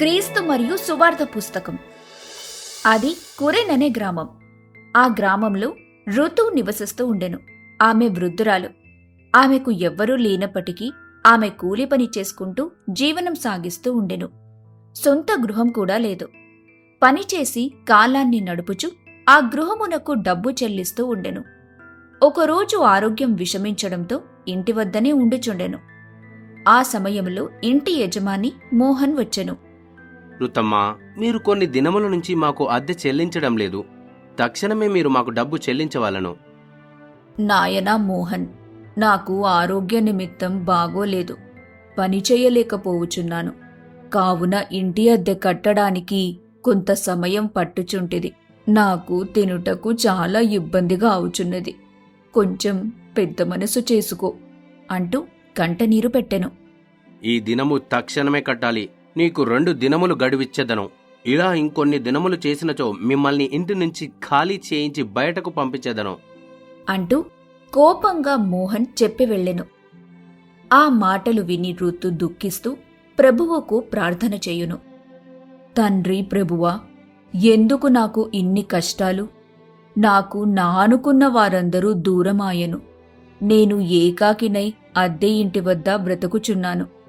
క్రీస్తు మరియు సువార్త పుస్తకం. అది కురెన్ అనే గ్రామం. ఆ గ్రామంలో ఋతు నివసిస్తూ ఉండెను. ఆమె వృద్ధురాలు. ఆమెకు ఎవ్వరూ లేనప్పటికీ ఆమె కూలి పని చేసుకుంటూ జీవనం సాగిస్తూ ఉండెను. సొంత గృహం కూడా లేదు. పనిచేసి కాలాన్ని నడుపుచు ఆ గృహమునకు డబ్బు చెల్లిస్తూ ఉండెను. ఒకరోజు ఆరోగ్యం విషమించడంతో ఇంటి వద్దనే ఉండుచుండెను. ఆ సమయంలో ఇంటి యజమాని మోహన్ వచ్చెను. రుతమ్మా మీరు కొన్ని దినముల నుంచి మాకు అద్దె చెల్లించడం లేదు. తక్షణమే మీరు మాకు డబ్బు చెల్లించవలను. నాయనా మోహన్ నాకు ఆరోగ్య నిమిత్తం బాగోలేదు. పని చేయలేకపోవచున్నాను కావున ఇంటి అద్దె కట్టడానికి కొంత సమయం పట్టుచుంటిది. నాకు తినుటకు చాలా ఇబ్బందిగా అవుచున్నది. కొంచెం పెద్ద మనసు చేసుకో అంటూ కంటనీరు పెట్టెను. ఈ దినము తక్షణమే కట్టాలి. నీకు రెండు దినములు గడువిచ్చేదను. ఇలా ఇంకొన్ని దినములు చేసినచో మిమ్మల్ని ఇంటి నుంచి ఖాళీ చేయించి బయటకు పంపించేదను. అంటూ కోపంగా మోహన్ చెప్పి వెళ్ళెను. ఆ మాటలు విని ఋతు దుఃఖిస్తూ ప్రభువుకు ప్రార్థన చేయును. తండ్రి ప్రభువా ఎందుకు నాకు ఇన్ని కష్టాలు? నాకు నా అనుకున్న వారందరూ దూరమాయను. నేను ఏకాకినై అద్దె ఇంటి వద్ద బ్రతుకుచున్నాను.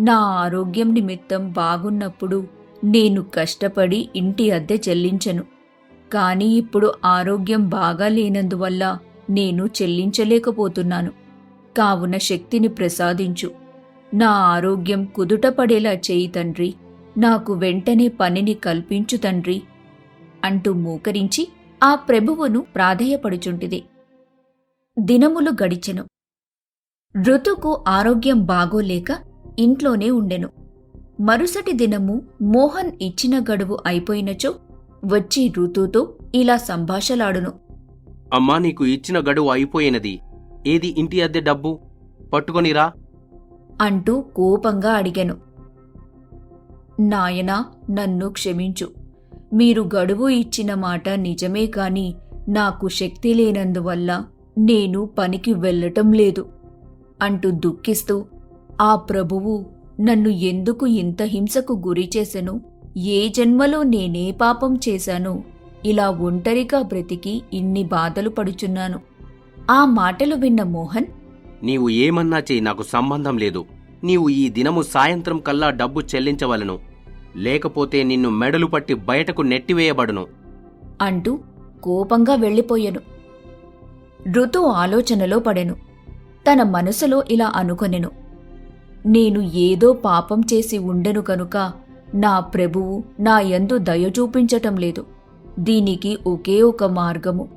నా ఆరోగ్యం నిమిత్తం బాగున్నప్పుడు నేను కష్టపడి ఇంటి అద్దె చెల్లించను. కానీ ఇప్పుడు ఆరోగ్యం బాగా లేనందువల్ల నేను చెల్లించలేకపోతున్నాను. కావున శక్తిని ప్రసాదించు. నా ఆరోగ్యం కుదుటపడేలా చేయి తండ్రి. నాకు వెంటనే పనిని కల్పించు తండ్రి. అంటూ మూకరించి ఆ ప్రభువును ప్రాధేయపడుచుంటిది. దినములు గడిచెను. ఋతుకు ఆరోగ్యం బాగోలేక ఇంట్లోనే ఉండెను. మరుసటి దినము మోహన్ ఇచ్చిన గడువు అయిపోయినచో వచ్చి ఋతుతో ఇలా సంభాషలాడును. అమ్మా నీకు ఇచ్చిన గడువు అయిపోయినది. ఏది ఇంటి అద్దె డబ్బు? పట్టుకొనిరా అంటూ కోపంగా అడిగాను. నాయనా నన్ను క్షమించు. మీరు గడువు ఇచ్చిన మాట నిజమే కాని నాకు శక్తి లేనందువల్ల నేను పనికి వెళ్ళటం లేదు. అంటూ దుఃఖిస్తూ ఆ ప్రభువు నన్ను ఎందుకు ఇంత హింసకు గురి చేసెను? ఏ జన్మలో నేనే పాపం చేశానో? ఇలా ఒంటరిగా బ్రతికి ఇన్ని బాధలు పడుచున్నాను. ఆ మాటలు విన్న మోహన్ నీవు ఏమన్నా చెయ్యి నాకు సంబంధం లేదు. నీవు ఈ దినము సాయంత్రం కల్లా డబ్బు చెల్లించవలను. లేకపోతే నిన్ను మెడలు పట్టి బయటకు నెట్టివేయబడును. అంటూ కోపంగా వెళ్ళిపోయెను. ఋతు ఆలోచనలో పడెను. తన మనసులో ఇలా అనుకొనెను. నేను ఏదో పాపం చేసి ఉండెను కనుక నా ప్రభువు నా యందు దయ చూపించటం లేదు. దీనికి ఒకే ఒక మార్గము.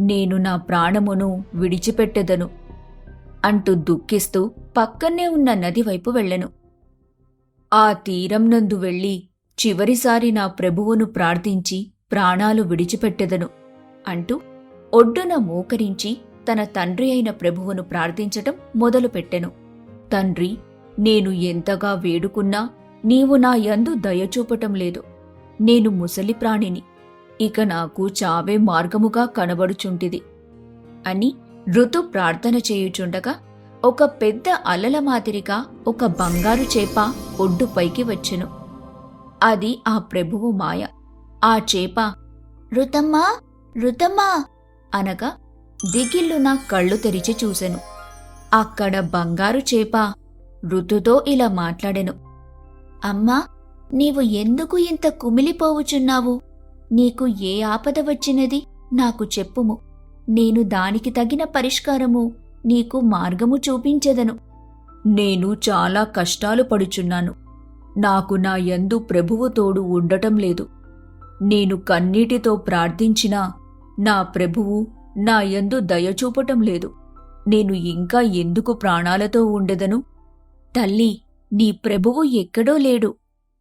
నేను నా ప్రాణమును విడిచిపెట్టెదను. అంటూ దుఃఖిస్తూ పక్కనే ఉన్న నది వైపు వెళ్ళెను. ఆ తీరం నందు వెళ్ళి చివరిసారి నా ప్రభువును ప్రార్థించి ప్రాణాలు విడిచిపెట్టెదను అంటూ ఒడ్డున మోకరించి తన తండ్రి అయిన ప్రభువును ప్రార్థించటం మొదలుపెట్టెను. తండ్రి నేను ఎంతగా వేడుకున్నా నీవు నా యందు దయచూపటం లేదు. నేను ముసలి ప్రాణిని. ఇక నాకు చావే మార్గముగా కనబడుచుంటిది. అని ఋతు ప్రార్థన చేయుచుండగా ఒక పెద్ద అలల మాదిరిగా ఒక బంగారు చేప ఒడ్డుపైకి వచ్చెను. అది ఆ ప్రభువు మాయ. ఆ చేప రుతమ్మా రుతమ్మా అనగా దిగిల్లున కళ్ళు తెరిచి చూసెను. అక్కడ బంగారు చేప ఋతుతో ఇలా మాట్లాడెను. అమ్మా నీవు ఎందుకు ఇంత కుమిలిపోవుచున్నావు? నీకు ఏ ఆపద వచ్చినది? నాకు చెప్పుము. నేను దానికి తగిన పరిష్కారము నీకు మార్గము చూపించదను. నేను చాలా కష్టాలు పడుచున్నాను. నాకు నా యందు ప్రభువు తోడు ఉండటం లేదు. నేను కన్నీటితో ప్రార్థించినా నా ప్రభువు నా యందు దయచూపటం లేదు. నేను ఇంకా ఎందుకు ప్రాణాలతో ఉండెదను? తల్లి నీ ప్రభువు ఎక్కడో లేడు.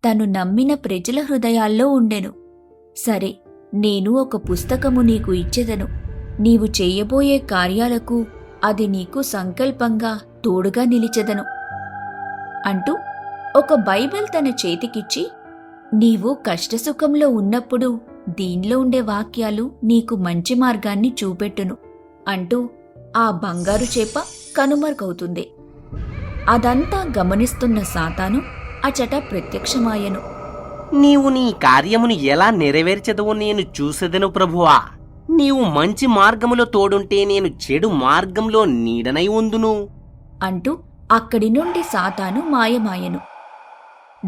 తను నమ్మిన ప్రజల హృదయాల్లో ఉండెను. సరే నేను ఒక పుస్తకము నీకు ఇచ్చెదను. నీవు చేయబోయే కార్యాలకు అది నీకు సంకల్పంగా తోడుగా నిలిచెదను. అంటూ ఒక బైబిల్ తన చేతికిచ్చి నీవు కష్టసుఖంలో ఉన్నప్పుడు దీనిలో ఉండే వాక్యాలు నీకు మంచి మార్గాన్ని చూపెట్టును అంటూ ఆ బంగారు చేప కనుమరుగవుతుంది. అదంతా గమనిస్తున్న సాతాను అచట ప్రత్యక్షమాయను. నీవు నీ కార్యమును ఎలా నెరవేర్చదవో నేను చూసెదను ప్రభువా? నీవు మంచి మార్గములో తోడుంటే నేను చెడు మార్గంలో నీడనై ఉందును. అంటూ అక్కడి నుండి సాతాను మాయమాయను.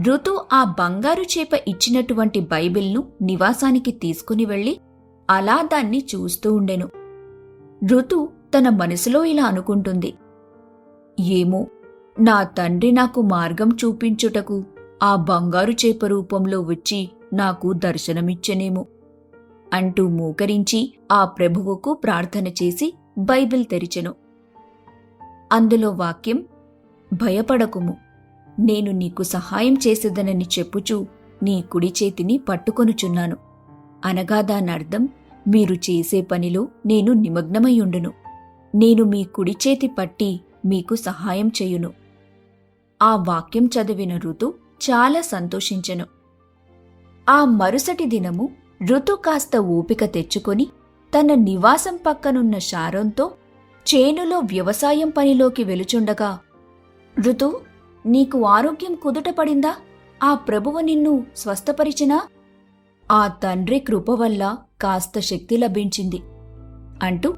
ఋతు ఆ బంగారు చేప ఇచ్చినటువంటి బైబిల్ను నివాసానికి తీసుకుని వెళ్ళి అలా దాన్ని చూస్తూ ఉండెను. ఋతు తన మనసులో ఇలా అనుకుంటుంది. ఏమో నా తండ్రి నాకు మార్గం చూపించుటకు ఆ బంగారు చేప రూపంలో వచ్చి నాకు దర్శనమిచ్చనేమో. అంటూ మూకరించి ఆ ప్రభువుకు ప్రార్థన చేసి బైబిల్ తెరిచెను. అందులో వాక్యం భయపడకుము. నేను నీకు సహాయం చేసేదనని చెప్పుచూ నీ కుడి చేతిని పట్టుకొనుచున్నాను. అనగా దానర్థం మీరు చేసే పనిలో నేను నిమగ్నమయ్యుండును నేను మీ కుడి చేతి పట్టి మీకు సహాయం చేయును. ఆ వాక్యం చదివిన ఋతు చాలా సంతోషించెను. ఆ మరుసటి దినము ఋతు కాస్త ఊపిక తెచ్చుకొని తన నివాసం పక్కనున్న శారంతో చేనులో వ్యవసాయం పనిలోకి వెలుచుండగా ఋతు నీకు ఆరోగ్యం కుదుట పడిందా? ఆ ప్రభువు నిన్ను స్వస్థపరిచినా? ఆ తండ్రి కృప వల్ల కాస్త శక్తి లభించింది అంటూ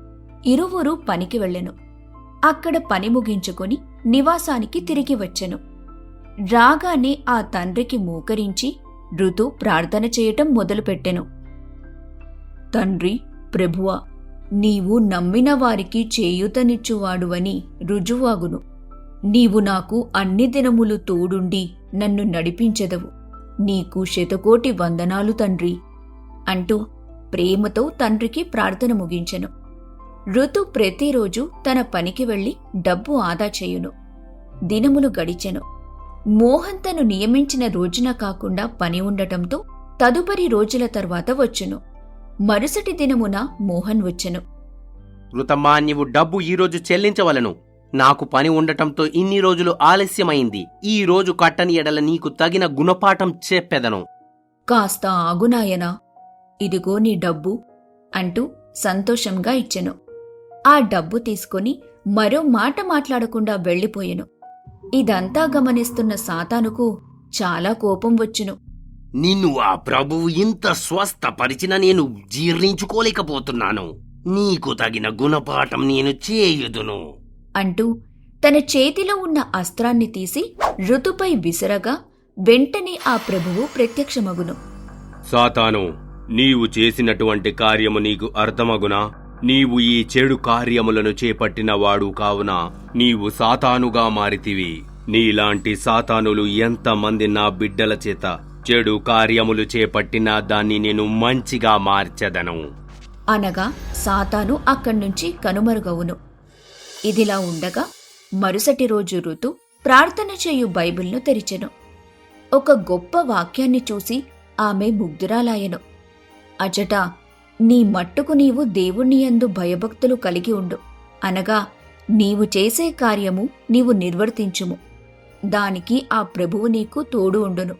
ఇరువురు పనికి వెళ్ళెను. అక్కడ పని ముగించుకొని నివాసానికి తిరిగి వచ్చెను. రాగానే ఆ తండ్రికి మూకరించి ఋతు ప్రార్థన చేయటం మొదలుపెట్టెను. తండ్రి ప్రభువా నీవు నమ్మిన వారికి చేయూతనిచ్చువాడువని రుజువాగును. నీవు నాకు అన్ని దినములు తోడుండి నన్ను నడిపించెదవు. నీకు శతకోటి వందనాలు తండ్రి అంటూ ప్రేమతో తండ్రికి ప్రార్థన ముగించెను. ఋతు ప్రతిరోజు తన పనికి వెళ్ళి డబ్బు ఆదా చేయును. దినములు గడిచెను. మోహన్ తను నియమించిన రోజున కాకుండా పని ఉండటంతో తదుపరి రోజుల తర్వాత వచ్చెను. మరుసటి దినమున మోహన్ వచ్చెను. ఋతమ్మా నీవు డబ్బు ఈ రోజు చెల్లించవలను. నాకు పని ఉండటంతో ఇన్ని రోజులు ఆలస్యమైంది. ఈ రోజు కట్టని ఎడల నీకు తగిన గుణపాఠం చెప్పెదను. కాస్త ఆగునాయనా ఇదిగో నీ డబ్బు అంటూ సంతోషంగా ఇచ్చెను. ఆ డబ్బు తీసుకొని మరో మాట మాట్లాడకుండా వెళ్ళిపోయెను. ఇదంతా గమనిస్తున్న సాతానుకు చాలా కోపం వచ్చును. నిన్ను ఆ ప్రభువు ఇంత స్వస్థపరిచిన నేను జీర్ణించుకోలేకపోతున్నాను. నీకు తగిన గుణపాఠం నేను చేయుదును. అంటూ తన చేతిలో ఉన్న అస్త్రాన్ని తీసి ఋతుపై విసరగా వెంటనే ఆ ప్రభువు ప్రత్యక్షమగును. సాతాను నీవు చేసినటువంటి కార్యము నీకు అర్థమగునా? నీవు ఈ చెడు కార్యములను చేపట్టిన వాడు కావున నీవు సాతానుగా మారితివి. నీలాంటి సాతానులు ఎంతమంది నా బిడ్డల చేత చెడు కార్యములు చేపట్టినా దాన్ని నేను మంచిగా మార్చెదను. అనగా సాతాను అక్కడి నుంచి కనుమరుగవును. ఇదిలా ఉండగా మరుసటి రోజు ఋతు ప్రార్థన చేయు బైబిల్ను తెరిచెను. ఒక గొప్ప వాక్యాన్ని చూసి ఆమె ముగ్ధురాలాయెను. అచట నీ మట్టుకు నీవు దేవుణ్ణి యందు భయభక్తులు కలిగి ఉండు. అనగా నీవు చేసే కార్యము నీవు నిర్వర్తించుము. దానికి ఆ ప్రభువు నీకు తోడు ఉండును.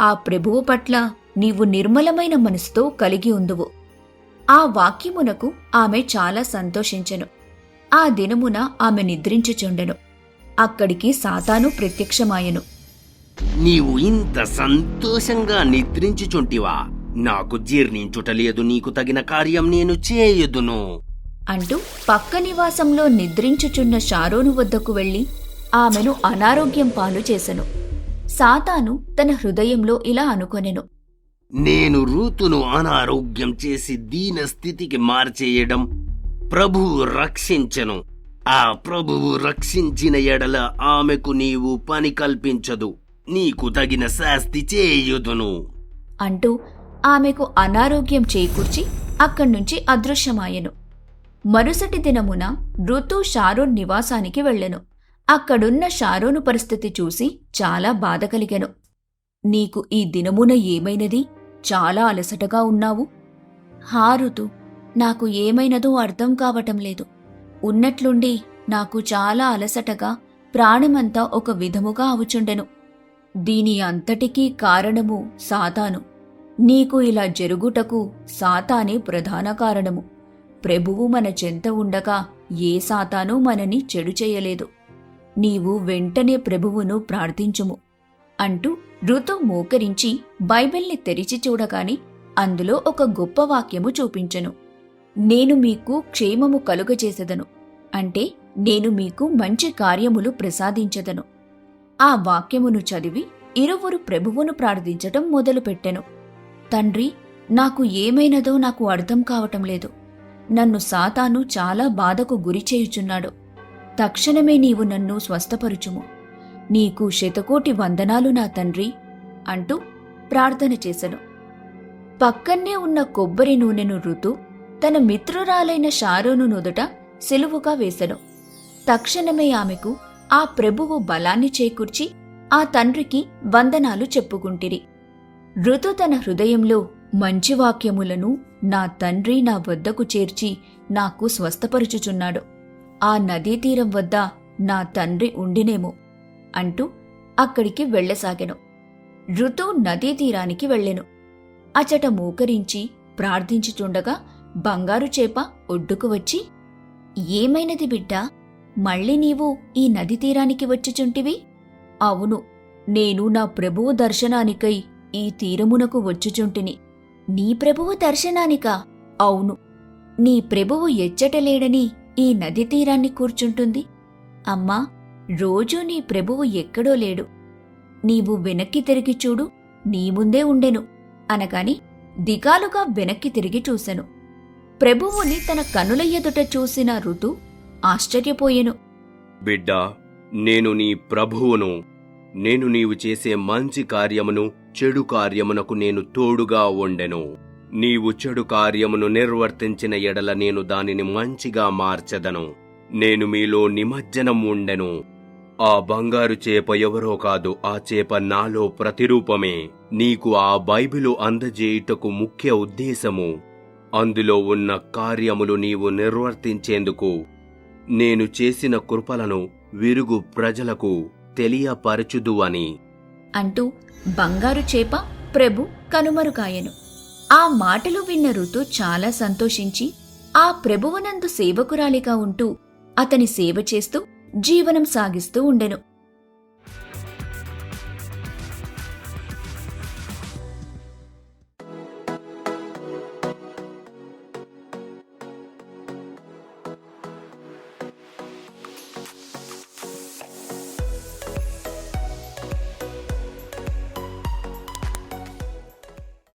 ఆ ప్రభువు పట్ల నీవు నిర్మలమైన మనసుతో కలిగి ఉందువు ఆ వాక్యమునకు ఆమె చాలా సంతోషించెను. ఆ దినమున ఆమె నిద్రించుచుండెను. అక్కడికి సాతాను ప్రత్యక్షమాయెను. నీవు ఇంత సంతోషంగా నిద్రించుచుంటివా? నాకు జీర్ణించుటలేదు నీకు తగిన కార్యం నేను చేయుదును. అంటూ పక్క నివాసంలో నిద్రించుచున్న షారోను వద్దకు వెళ్ళి ఆమెను అనారోగ్యం పాలు చేసెను. సాతాను తన హృదయంలో ఇలా అనుకొనెను. నేను రూతును అనారోగ్యం చేసి దీన స్థితికి మార్చేయడం ప్రభువు రక్షించను. ఆ ప్రభువు రక్షించిన ఎడల ఆమెకు నీవు పని కల్పించదు. నీకు తగిన శాస్తి చేయుదును. అంటూ ఆమెకు అనారోగ్యం చేకూర్చి అక్కడ్నుంచి అదృశ్యమాయెను. మరుసటి దినమున ఋతు షారోన్ నివాసానికి వెళ్ళెను. అక్కడున్న షారోను పరిస్థితి చూసి చాలా బాధ కలిగెను. నీకు ఈ దినమున ఏమైనది? చాలా అలసటగా ఉన్నావు. హా ఋతు నాకు ఏమైనదో అర్థం కావటం లేదు. ఉన్నట్లుండి నాకు చాలా అలసటగా ప్రాణమంతా ఒక విధముగా అవుచుండెను దీని అంతటికీ కారణము సాతాను. నీకు ఇలా జరుగుటకు సాతానే ప్రధాన కారణము. ప్రభువు మన చెంత ఉండగా ఏ సాతాను మనని చెడు చేయలేదు. నీవు వెంటనే ప్రభువును ప్రార్థించుము. అంటూ ఋతు మోకరించి బైబిల్ని తెరిచి చూడగాని అందులో ఒక గొప్ప వాక్యము చూపించెను. నేను మీకు క్షేమము కలుగచేసెదను అంటే నేను మీకు మంచి కార్యములు ప్రసాదించదను. ఆ వాక్యమును చదివి ఇరువురు ప్రభువును ప్రార్థించటం మొదలుపెట్టెను. తండ్రి నాకు ఏమైనదో నాకు అర్థం కావటం లేదు. నన్ను సాతాను చాలా బాధకు గురి చేయుచున్నాడు. తక్షణమే నీవు నన్ను స్వస్థపరుచుము. నీకు శతకోటి వందనాలు నా తండ్రి అంటూ ప్రార్థన చేశను పక్కన్నే ఉన్న కొబ్బరి నూనెను ఋతు తన మిత్రురాలైన షారోను నుదుట సెలువుగా వేశను తక్షణమే ఆమెకు ఆ ప్రభువు బలాన్ని చేకూర్చి ఆ తండ్రికి వందనాలు చెప్పుకుంటిరి. ఋతు తన హృదయంలో మంచి వాక్యములను నా తండ్రి నా వద్దకు చేర్చి నాకు స్వస్థపరుచుచున్నాడు. ఆ నదీ తీరం వద్ద నా తండ్రి ఉండినేమో అంటూ అక్కడికి వెళ్ళసాగెను. ఋతు నదీ తీరానికి వెళ్ళెను. అచట మోకరించి ప్రార్థించుచుండగా బంగారు చేప ఒడ్డుకు వచ్చి ఏమైనది బిడ్డా మళ్ళీ నీవు ఈ నది తీరానికి వచ్చుచుంటివి? అవును నేను నా ప్రభువు దర్శనానికై ఈ తీరమునకు వచ్చుచుంటిని. నీ ప్రభువు దర్శనానికా? అవును. నీ ప్రభువు ఎచ్చటలేడని ఈ నది తీరాన్ని కూర్చుంటుంది. అమ్మా రోజూ నీ ప్రభువు ఎక్కడో లేడు. నీవు వెనక్కి తిరిగి చూడు నీ ముందే ఉండెను. అనగాని దిగాలుగా వెనక్కి తిరిగి చూసెను. ప్రభువుని తన కనుల ఎదుట చూసిన ఋతు ఆశ్చర్యపోయెను. బిడ్డా నేను నీ ప్రభువును నేను నీవు చేసే మంచి కార్యమును చెడు కార్యమునకు నేను తోడుగా ఉండెను. నీవు చెడు కార్యమును నిర్వర్తించిన ఎడల నేను దానిని మంచిగా మార్చెదను. నేను మీలో నిమజ్జనం ఉండెను. ఆ బంగారు చేప ఎవరో కాదు ఆ చేప నాలో ప్రతిరూపమే. నీకు ఆ బైబిలు అందజేయుటకు ముఖ్య ఉద్దేశము. అందులో ఉన్న కార్యములు నీవు నిర్వర్తించేందుకు. నేను చేసిన కృపలను విరుగు ప్రజలకు తెలియపరచుదు అని అంటూ బంగారు చేప ప్రభు కనుమరుగాయను. ఆ మాటలు విన్న ఋతు చాలా సంతోషించి ఆ ప్రభువునందు సేవకురాలిగా ఉంటూ అతని సేవ చేస్తూ జీవనం సాగిస్తూ ఉండెను.